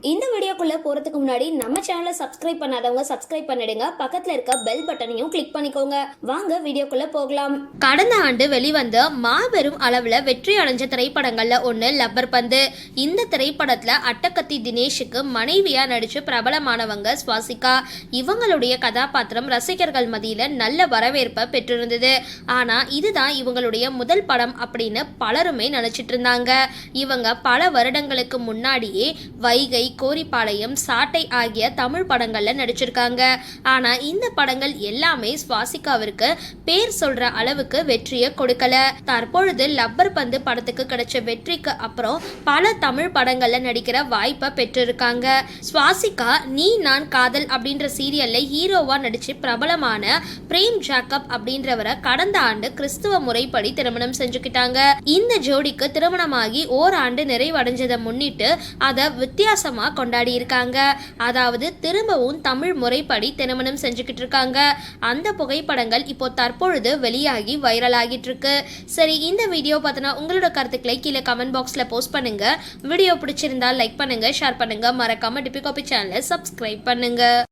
இந்த வீடியோக்குள்ளே போகிறதுக்கு முன்னாடி நம்ம சேனலை சப்ஸ்கிரைப் பண்ணாதவங்க சப்ஸ்கிரைப் பண்ணிடுங்க. பக்கத்தில் இருக்க பெல் பட்டனையும் கிளிக் பண்ணிக்கோங்க. வாங்க வீடியோக்குள்ளே போகலாம். கடந்த ஆண்டு வெளிவந்த மாபெரும் அளவில் வெற்றி அடைஞ்ச திரைப்படங்களில் ஒன்று லப்பர் பந்து. இந்த திரைப்படத்தில் அட்டக்கத்தி தினேஷுக்கு மனைவியாக நடித்து பிரபலமானவங்க சுவாசிகா. இவங்களுடைய கதாபாத்திரம் ரசிகர்கள் மதியில் நல்ல வரவேற்பை பெற்றிருந்தது. ஆனால் இதுதான் இவங்களுடைய முதல் படம் அப்படின்னு பலருமே நினச்சிட்டு இருந்தாங்க. இவங்க பல வருடங்களுக்கு முன்னாடியே வைகை பாளையம் சாட்டை ஆகிய தமிழ் படங்கள்ல நடிச்சிருக்காங்க. ஆனா இந்த படங்கள் எல்லாமே சுவாசிகாவிற்கு பேர் சொல்ற அளவுக்கு வெற்றியை கொடுக்கல. தற்பொழுது லப்பர் பந்து படத்துக்கு கிடைச்ச வெற்றிக்கு அப்புறம் பல தமிழ் படங்கள்ல நடிக்கிற வாய்ப்பை பெற்றிருக்காங்க. சுவாசிகா நீ நான் காதல் அப்படின்ற சீரியல்ல ஹீரோவா நடிச்சு பிரபலமான பிரேம் ஜாக்கப் அப்படின்றவரை கடந்த ஆண்டு கிறிஸ்துவ முறைப்படி திருமணம் செஞ்சுக்கிட்டாங்க. இந்த ஜோடிக்கு திருமணமாகி ஓராண்டு நிறைவடைஞ்சதை முன்னிட்டு அதை வித்தியாசமா கொண்டாடி இருக்காங்க. அதாவது திரும்பவும் தமிழ் முறைப்படி திருமணம் செஞ்சுக்கிட்டு இருக்காங்க. அந்த புகைப்படங்கள் இப்போ தற்பொழுது வெளியாகி வைரல் ஆகிட்டு இருக்கு சரி இந்த வீடியோ பார்த்தனா உங்களோட கருத்துக்களை கீழே கமெண்ட் பாக்ஸில் போஸ்ட் பண்ணுங்க. வீடியோ பிடிச்சிருந்தா லைக் பண்ணுங்க ஷேர் பண்ணுங்க. மறக்காம டிபி காபி சேனலை சப்ஸ்கிரைப் பண்ணுங்க.